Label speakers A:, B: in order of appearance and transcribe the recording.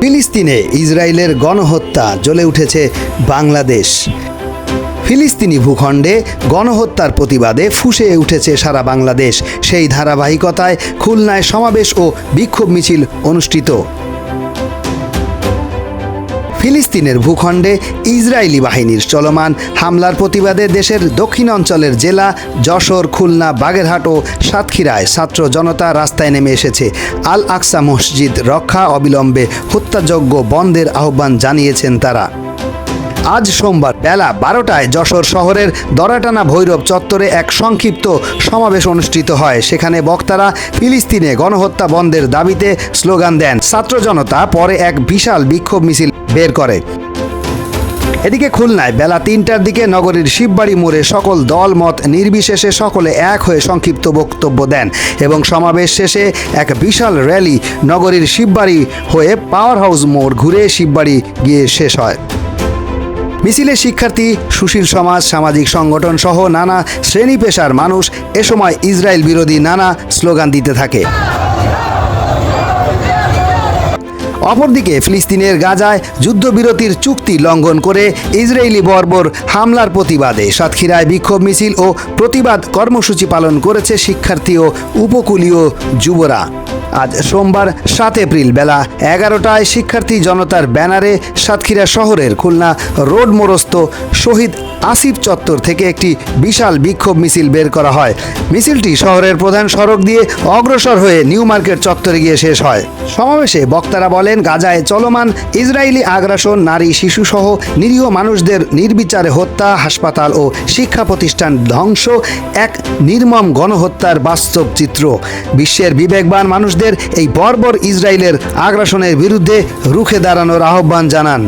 A: ফিলিস্তিনে ইসরায়েলের গণহত্যা জ্বলে উঠেছে বাংলাদেশ। ফিলিস্তিনি ভূখণ্ডে গণহত্যার প্রতিবাদে ফুসে উঠেছে সারা বাংলাদেশ। সেই ধারাবাহিকতায় খুলনায় সমাবেশ ও বিক্ষোভ মিছিল অনুষ্ঠিত। ফিলিস্তিনের ভূখণ্ডে ইসরায়েলি বাহিনীর চলমান হামলার প্রতিবাদে দেশের দক্ষিণ অঞ্চলের জেলা যশোর, খুলনা, বাগেরহাট ও সাতক্ষীরায় ছাত্র জনতা রাস্তায় নেমে এসেছে। আল আকসা মসজিদ রক্ষা অবিলম্বে হত্যাযোগ্য বন্ধের আহ্বান জানিয়েছেন তারা। আজ সোমবার বেলা বারোটায় যশোর শহরের দরাটানা ভৈরব চত্বরে এক সংক্ষিপ্ত সমাবেশ অনুষ্ঠিত হয়। সেখানে বক্তারা ফিলিস্তিনে গণহত্যা বন্ধের দাবিতে স্লোগান দেন। ছাত্র জনতা পরে এক বিশাল বিক্ষোভ মিছিল বের করে। এদিকে খুলনায় বেলা তিনটার দিকে নগরীর শিববাড়ি মোড়ে সকল দল, মত নির্বিশেষে সকলে এক হয়ে সংক্ষিপ্ত বক্তব্য দেন এবং সমাবেশ শেষে এক বিশাল র্যালি নগরীর শিববাড়ি হয়ে পাওয়ার হাউস মোড় ঘুরে শিববাড়ি গিয়ে শেষ হয়। মিছিলে শিক্ষার্থী সুশীল সমাজ, সামাজিক সংগঠন সহ নানা শ্রেণি পেশার মানুষ এ সময় ইসরায়েল বিরোধী নানা স্লোগান দিতে থাকে। অপরদিকে ফিলিস্তিনের গাজায় যুদ্ধবিরতির চুক্তি লঙ্ঘন করে ইসরায়েলি বর্বর হামলার প্রতিবাদে সাতক্ষীরায় বিক্ষোভ মিছিল ও প্রতিবাদ কর্মসূচি পালন করেছে শিক্ষার্থী ও উপকূলীয় যুবরা। আজ সোমবার সাত এপ্রিল বেলা এগারোটায় শিক্ষার্থী জনতার ব্যানারে সাতক্ষীরা শহরের খুলনা রোড মোরস্ত শহীদ আসিফ চত্বর থেকে একটি বিশাল বিক্ষোভ মিছিল বের করা হয়। মিছিলটি শহরের প্রধান সড়ক দিয়ে অগ্রসর হয়ে নিউ মার্কেট চত্বরে গিয়ে শেষ হয়। সমাবেশে বক্তারা বলেন, গাজায় চলমান ইসরায়েলি আগ্রাসন, নারী, শিশুসহ নিরীহ মানুষদের নির্বিচারে হত্যা, হাসপাতাল ও শিক্ষা প্রতিষ্ঠান ধ্বংস, এক নির্মম গণহত্যার বাস্তব চিত্র। বিশ্বের বিবেকবান মানুষদের এই বর্বর ইসরায়েলের আগ্রাসনের বিরুদ্ধে রুখে দাঁড়ানোর আহ্বান জানান।